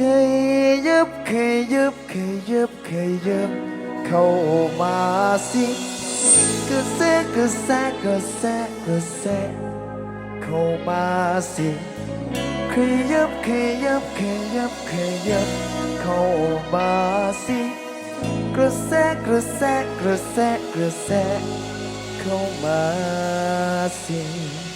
ขยับขยับขยับขยับเข้ามาสิกระแสกระแสกระแสกระแสเข้ามาสิขยับขยับขยับขยับเข้ามาสิกระแสกระแสกระแสกระแสเข้ามาสิ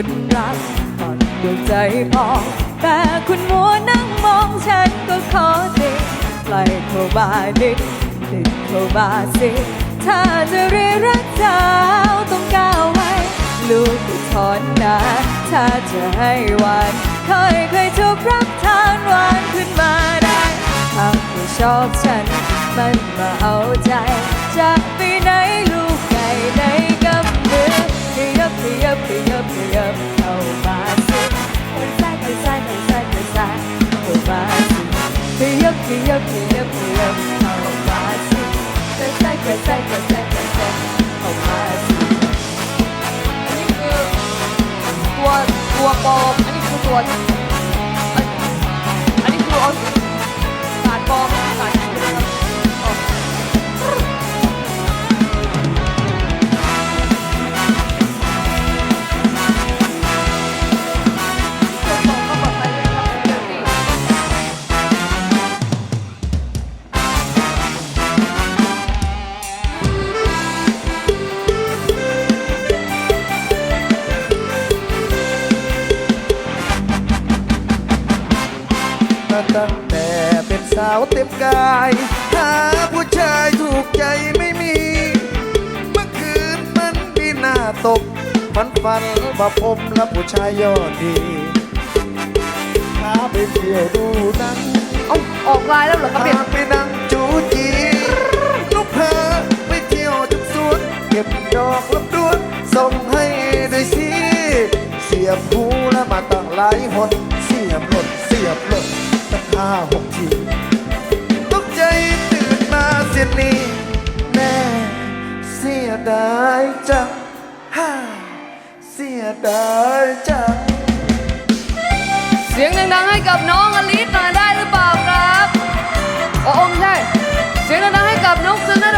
คุณรักตอนดวงใจพอแต่คุณมัวนั่งมองฉันก็ขอติดใกล้เข้ามานิดติดเข้ามาสิถ้าจะเรียรักเจ้าต้องก้าวไว้ ลูกจะถอนนะถ้าจะให้หวานเคยเคยถูกรักทานหวานขึ้นมาได้หากไม่ชอบฉัน มันมาเอาใจจะไปไหนลูกไก่ใน ยับขยับขยับขยับเข้ามาสิไปซ้ายไปซ้ายไปซ้ายไปซ้ายเข้ามาสิขยับขยับขยับขยับเข้ามาสิไปซ้ายไปซ้ายไปซ้ายไปซ้ายเข้ามาสิอันนี้คือตัวตัวปลอมอันนี้คือตัวอัน ฝันฝันว่าผมและผู้ชายยอดดีพาไปเที่ยวดูหนังเอ้าออกลายแล้วเหรอครับพาเนี่ยไปนั่งจูจีลูกเพอไปเที่ยวจุกสวนเก็บดอกลำดวนส่งให้ด้วยสิเสียบหูแล้วมาตั้งหลายหนเสียบหลดเสียบหลดตั้งห้าหกทีตกใจตื่นมาเสียนี่แม่เสียดายจังฮ่าเสียดายจัง เสียงดังๆให้กับน้องอลิสหน่อยได้หรือเปล่าครับอ๋อไม่ใช่ เสียงดังๆให้กับน้องธนด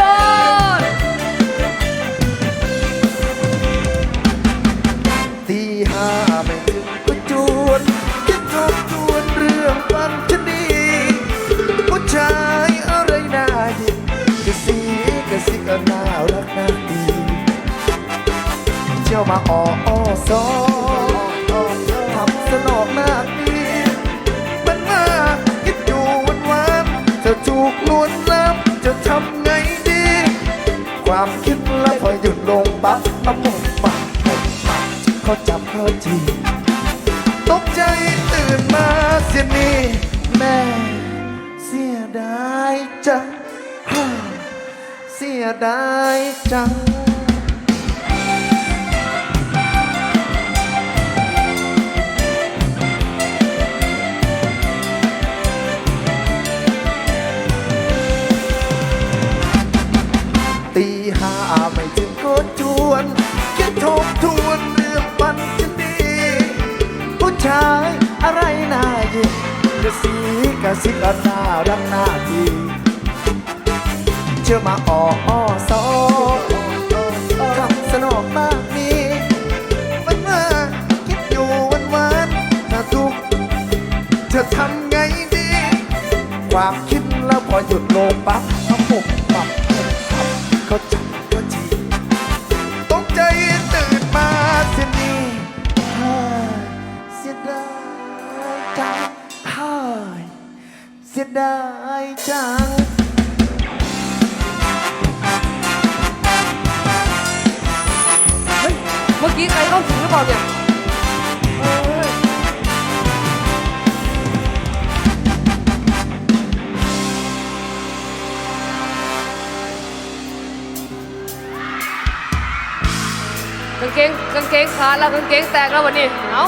เที่ยวมาอ้ออ้อซอทำสนอกหน้าดีมันมาคิดอยู่วันวันจะถูกลวนลามจะทำไงดี ความคิดแล้วพอหยุดลงปั๊บเอาหมกปากหมกปากเขาจับเขาจีตกใจตื่นมาเสียนี่แม่เสียดายจังฮ่าเสียดายจัง สิบก็น่ารักน่าดีเชื่อมาอ้ออ้อซอคำสนอกมากมีมันมาคิดอยู่วันวันถ้าทุกข์จะทำไงดี ความคิดแล้วพอหยุดลงปั๊บเขาปุบปับปุบปับเขาจับ ได้จัง เฮ้ย เมื่อกี้ใครเข้าสิงหรือเปล่าเนี่ยเฮ้ยเฮ้ยเฮ้ยกางเกงกางเกงขาดแล้วกางเกงแตกแล้ววันนี้ เอ้า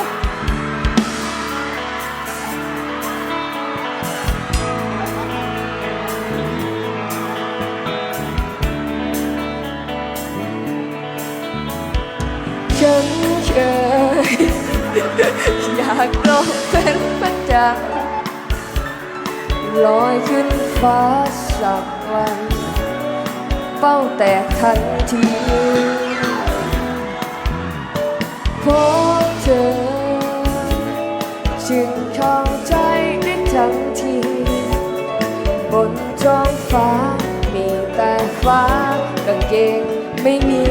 อยากลองเป็นพระจันทร์ลอยขึ้นฟ้าสักวัน เป้าแตกทันทีพบเธอจึงเข้าใจได้ทันที บนท้องฟ้ามีแต่ฟ้ากางเกงไม่มี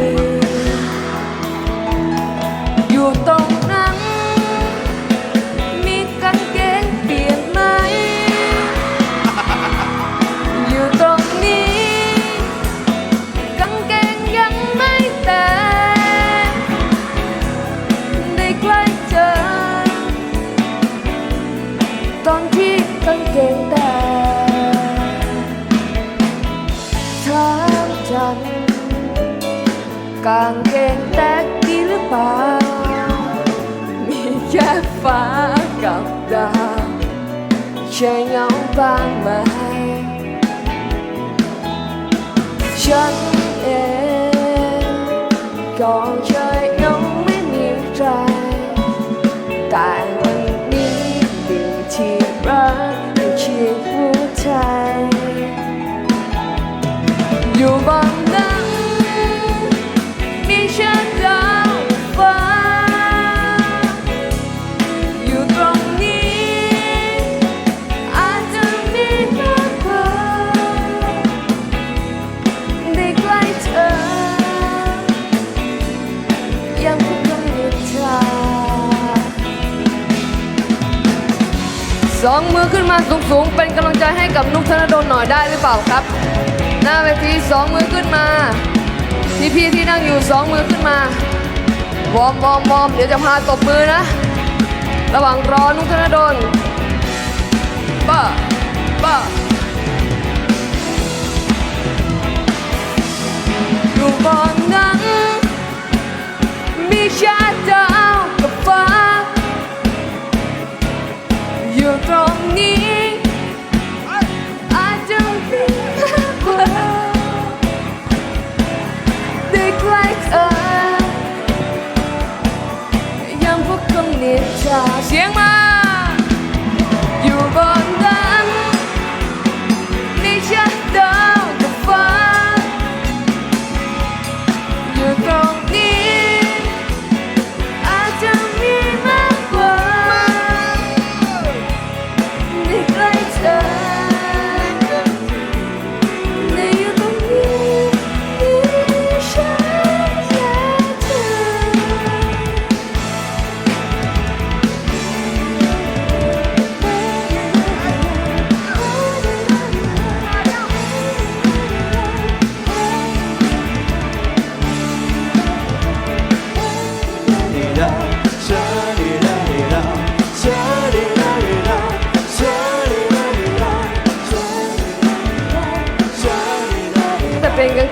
กางเกงแตกดีหรือเปล่ามีแค่ฟ้ากับดาวใช่เหงาบ้า องมือขึ้นมาสูงๆ เป็นกำลังใจให้กับนุกธนดลหน่อยได้หรือเปล่าครับ หน้าเวทีสองมือขึ้นมา พี่ๆที่นั่งอยู่สองมือขึ้นมาวอมวอมวอมเดี๋ยวจะพาตบมือนะ ระหว่างรอนุกธนดลบ้าบ้าอยู่บ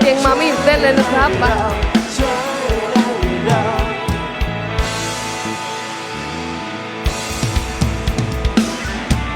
เป็นกางเกงมาไม่หยุดเต้นเลยนะครับมา